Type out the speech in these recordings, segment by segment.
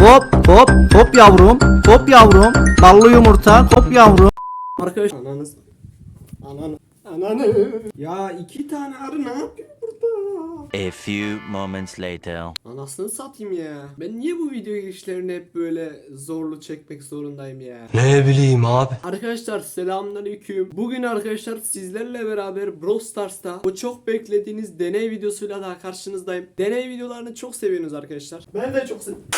Hop hop hop yavrum. Hop yavrum. Ballı yumurta. Hop yavrum. Arkadaş ananız ananı ananı ya iki tane arı ne yapıyor burada? A few moments later. Anasını satayım ya. Ben niye bu video girişlerini hep böyle zorlu çekmek zorundayım ya? Ne bileyim abi. Arkadaşlar selamünaleyküm. Bugün arkadaşlar sizlerle beraber Brawl Stars'ta o çok beklediğiniz deney videosuyla daha karşınızdayım. Deney videolarını çok seviyorsunuz arkadaşlar. Ben de çok seviyorum.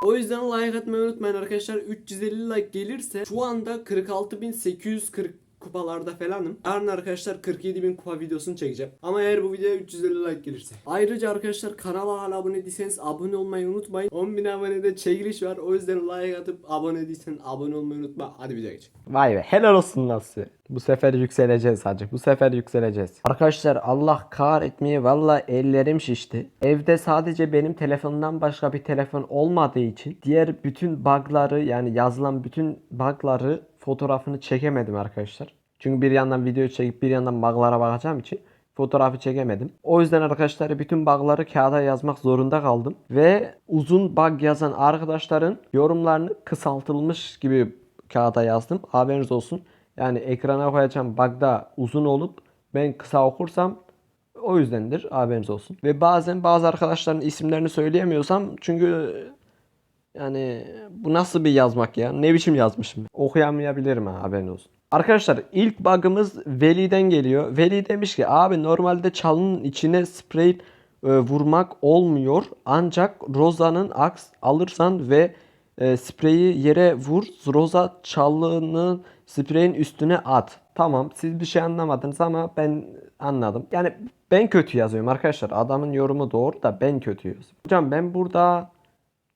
O yüzden like atmayı unutmayın arkadaşlar. 350 like gelirse şu anda 46.840 kupalarda falanım. Yarın arkadaşlar 47.000 kupa videosunu çekeceğim. Ama eğer bu videoya 350 like gelirse. Ayrıca arkadaşlar kanala hala abone değilseniz abone olmayı unutmayın. 10.000 abonede çekiliş var. O yüzden like atıp abone değilsen abone olmayı unutma. Hadi videoya geçelim. Vay be helal olsun nasıl. Bu sefer yükseleceğiz hacı. Bu sefer yükseleceğiz. Arkadaşlar Allah kahretmeye valla ellerim şişti. Evde sadece benim telefondan başka bir telefon olmadığı için diğer bütün bug'ları yani yazılan bütün bug'ları fotoğrafını çekemedim arkadaşlar. Çünkü bir yandan video çekip bir yandan bug'lara bakacağım için fotoğrafı çekemedim. O yüzden arkadaşlar bütün bug'ları kağıda yazmak zorunda kaldım. Ve uzun bug yazan arkadaşların yorumlarını kısaltılmış gibi kağıda yazdım. Haberiniz olsun. Yani ekrana koyacağım bug'da uzun olup ben kısa okursam o yüzdendir. Haberiniz olsun. Ve bazen bazı arkadaşların isimlerini söyleyemiyorsam çünkü yani bu nasıl bir yazmak ya? Ne biçim yazmışım? Okuyamayabilirim ha haberin olsun. Arkadaşlar ilk bug'ımız Veli'den geliyor. Veli demiş ki abi normalde çalının içine sprey e, vurmak olmuyor. Ancak Roza'nın aks alırsan ve e, spreyi yere vur. Roza çalının spreyin üstüne at. Tamam siz bir şey anlamadınız ama ben anladım. Yani ben kötü yazıyorum arkadaşlar. Adamın yorumu doğru da ben kötü yazıyorum. Hocam ben burada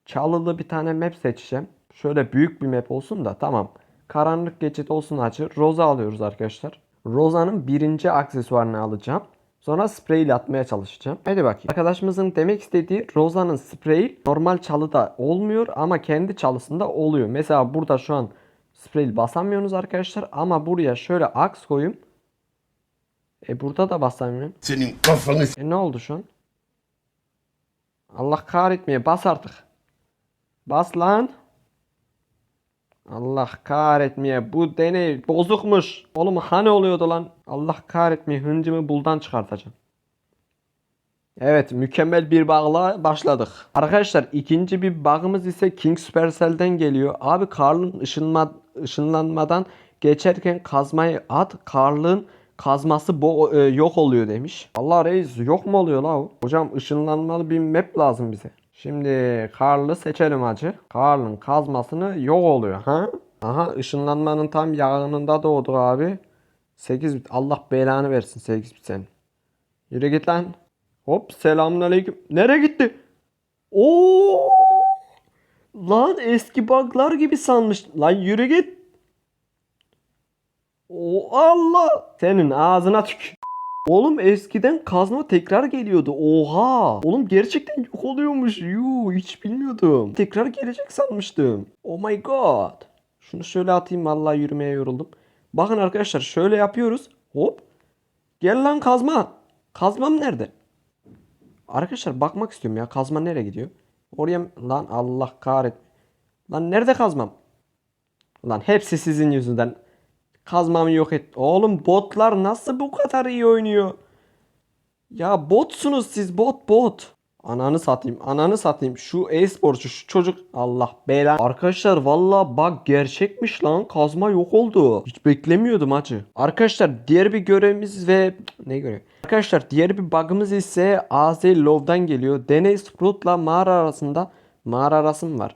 Çalılı bir tane map seçeceğim. Şöyle büyük bir map olsun da tamam. Karanlık geçit olsun açı. Roza alıyoruz arkadaşlar. Roza'nın birinci aksesuarını alacağım. Sonra sprey ile atmaya çalışacağım. Hadi bakayım. Arkadaşımızın demek istediği Roza'nın spreyi normal çalıda olmuyor ama kendi çalısında oluyor. Mesela burada şu an sprey basamıyorsunuz arkadaşlar ama buraya şöyle aks koyayım. E burada da basamıyorum. Senin kafanı E ne oldu şu an? Allah kahretmeye bas artık. Bas lan. Allah kahretmeye bu deney bozukmuş. Oğlum hani oluyordu lan? Allah kahretmeye hıncımı buldan çıkartacağım. Evet mükemmel bir bağla başladık. Arkadaşlar ikinci bir bug'ımız ise King Supercell'den geliyor. Abi Karl'ın ışınma, ışınlanmadan geçerken kazmayı at. Karl'ın kazması bo- e, yok oluyor demiş. Allah reis yok mu oluyor la o? Hocam ışınlanmalı bir map lazım bize. Şimdi Karl'ı seçelim hacı. Karl'ın kazmasını yok oluyor ha? Aha ışınlanmanın tam yanında doğdu abi. 8 bit. Allah belanı versin 8 bit sen. Yürü git lan. Hop selamünaleyküm. Nereye gitti? Oo! Lan eski bug'lar gibi sanmış. Lan yürü git. O Allah. Senin ağzına tük. Oğlum eskiden kazma tekrar geliyordu. Oha. Oğlum gerçekten yok oluyormuş. Yuu hiç bilmiyordum. Tekrar gelecek sanmıştım. Oh my god. Şunu şöyle atayım vallahi yürümeye yoruldum. Bakın arkadaşlar şöyle yapıyoruz. Hop. Gel lan kazma. Kazmam nerede? Arkadaşlar bakmak istiyorum ya. Kazma nereye gidiyor? Oraya lan Allah kahret. Lan nerede kazmam? Lan hepsi sizin yüzünden. Kazmamı yok et. Oğlum botlar nasıl bu kadar iyi oynuyor? Ya botsunuz siz bot bot. Ananı satayım ananı satayım. Şu e-sporcu şu çocuk Allah bela. Arkadaşlar valla bak gerçekmiş lan. Kazma yok oldu. Hiç beklemiyordum acı. Arkadaşlar diğer bir görevimiz ve ne görev? Arkadaşlar diğer bir bug'ımız ise AZ Love'dan geliyor. Deney Sprout'la mağara arasında mağara arası mı var?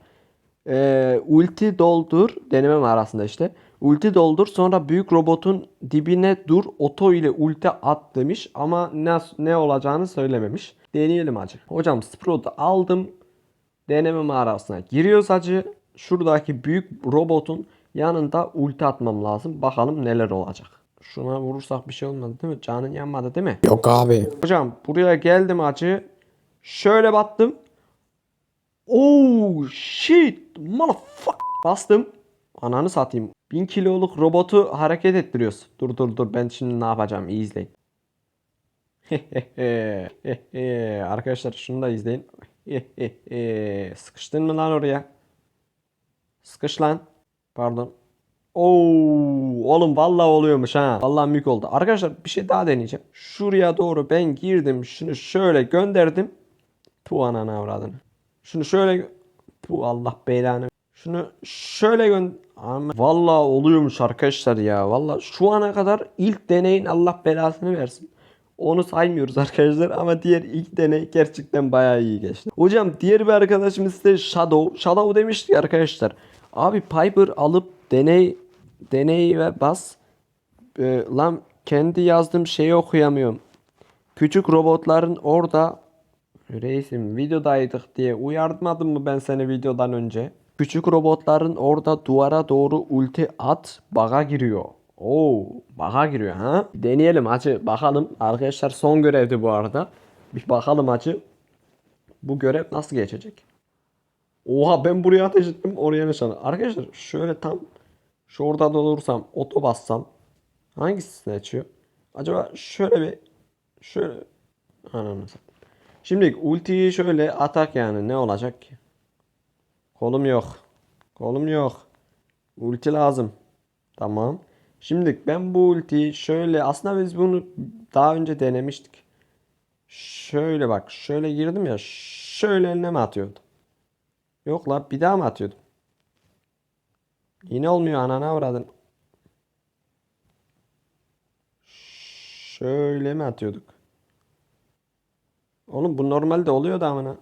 Ee, ulti doldur deneme mağarasında işte. Ulti doldur sonra büyük robotun dibine dur oto ile ulti at demiş ama ne, ne olacağını söylememiş. Deneyelim hacı. Hocam Sprout'u aldım. Deneme mağarasına giriyoruz hacı. Şuradaki büyük robotun yanında ulti atmam lazım. Bakalım neler olacak. Şuna vurursak bir şey olmadı değil mi? Canın yanmadı değil mi? Yok abi. Hocam buraya geldim hacı. Şöyle battım. Oh shit motherfuck. Bastım. Ananı satayım. 1000 kiloluk robotu hareket ettiriyoruz. Dur dur dur ben şimdi ne yapacağım iyi izleyin. Arkadaşlar şunu da izleyin. Sıkıştın mı lan oraya? Sıkış lan. Pardon. Oo, oğlum vallahi oluyormuş ha. Vallahi mük oldu. Arkadaşlar bir şey daha deneyeceğim. Şuraya doğru ben girdim. Şunu şöyle gönderdim. Bu ananı avradını. Şunu şöyle bu Allah belanı. Şunu şöyle gön Ama vallahi oluyormuş arkadaşlar ya. Vallahi şu ana kadar ilk deneyin Allah belasını versin. Onu saymıyoruz arkadaşlar ama diğer ilk deney gerçekten bayağı iyi geçti. Hocam diğer bir arkadaşımız da Shadow. Shadow demişti arkadaşlar. Abi Piper alıp deney deney ve bas. Ee, lan kendi yazdığım şeyi okuyamıyorum. Küçük robotların orada Reisim videodaydık diye uyarmadım mı ben seni videodan önce? Küçük robotların orada duvara doğru ulti at baga giriyor. Oo, baga giriyor ha. Deneyelim acı bakalım. Arkadaşlar son görevdi bu arada. Bir bakalım acı. Bu görev nasıl geçecek? Oha ben buraya ateş ettim oraya nişan. Arkadaşlar şöyle tam şu orada olursam oto bassam hangisini açıyor? Acaba şöyle bir şöyle ananı. Şimdi ultiyi şöyle atak yani ne olacak ki? Kolum yok. Kolum yok. Ulti lazım. Tamam. Şimdi ben bu ultiyi şöyle aslında biz bunu daha önce denemiştik. Şöyle bak şöyle girdim ya şöyle eline mi atıyordum? Yok la bir daha mı atıyordum? Yine olmuyor anana avradın. Şöyle mi atıyorduk? Oğlum bu normalde oluyor da amına.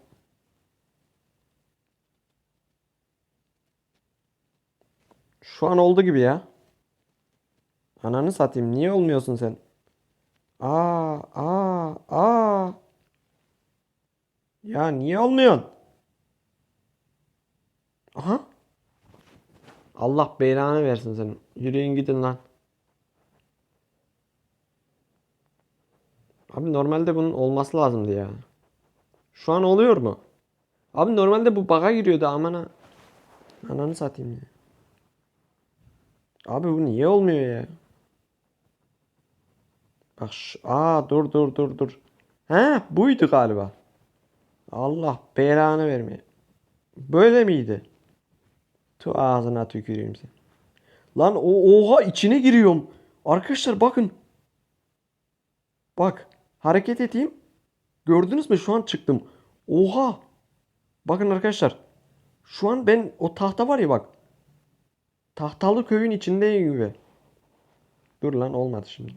Şu an oldu gibi ya. Ananı satayım. Niye olmuyorsun sen? Aa, aa, aa. Ya niye olmuyorsun? Aha. Allah belanı versin senin. Yürüyün gidin lan. Abi normalde bunun olması lazımdı ya. Şu an oluyor mu? Abi normalde bu bug'a giriyordu amana. Ananı satayım ya. Abi bu niye olmuyor ya? Bak şu, aa dur dur dur dur. He buydu galiba. Allah belanı vermeye. Böyle miydi? Tu ağzına tüküreyim sen. Lan o oha içine giriyorum. Arkadaşlar bakın. Bak hareket edeyim. Gördünüz mü şu an çıktım. Oha. Bakın arkadaşlar. Şu an ben o tahta var ya bak. Tahtalı köyün içindeyim gibi. Dur lan olmadı şimdi.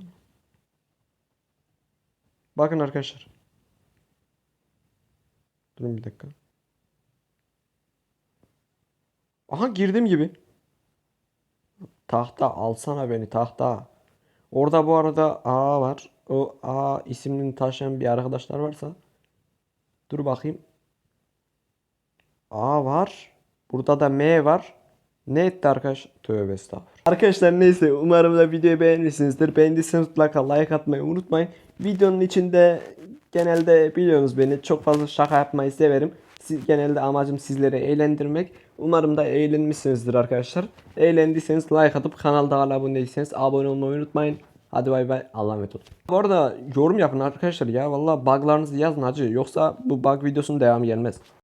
Bakın arkadaşlar. Durun bir dakika. Aha girdim gibi. Tahta alsana beni tahta. Orada bu arada A var. O A isimini taşıyan bir arkadaşlar varsa. Dur bakayım. A var. Burada da M var. Ne etti arkadaş? Tövbe estağfurullah. Arkadaşlar neyse umarım da videoyu beğenmişsinizdir. Beğendiyseniz mutlaka like atmayı unutmayın. Videonun içinde genelde biliyorsunuz beni çok fazla şaka yapmayı severim. Siz, genelde amacım sizleri eğlendirmek. Umarım da eğlenmişsinizdir arkadaşlar. Eğlendiyseniz like atıp kanalda hala abone değilseniz abone olmayı unutmayın. Hadi bay bay. Allah'a emanet olun. Bu arada yorum yapın arkadaşlar ya. Valla buglarınızı yazın hacı. Yoksa bu bug videosunun devamı gelmez.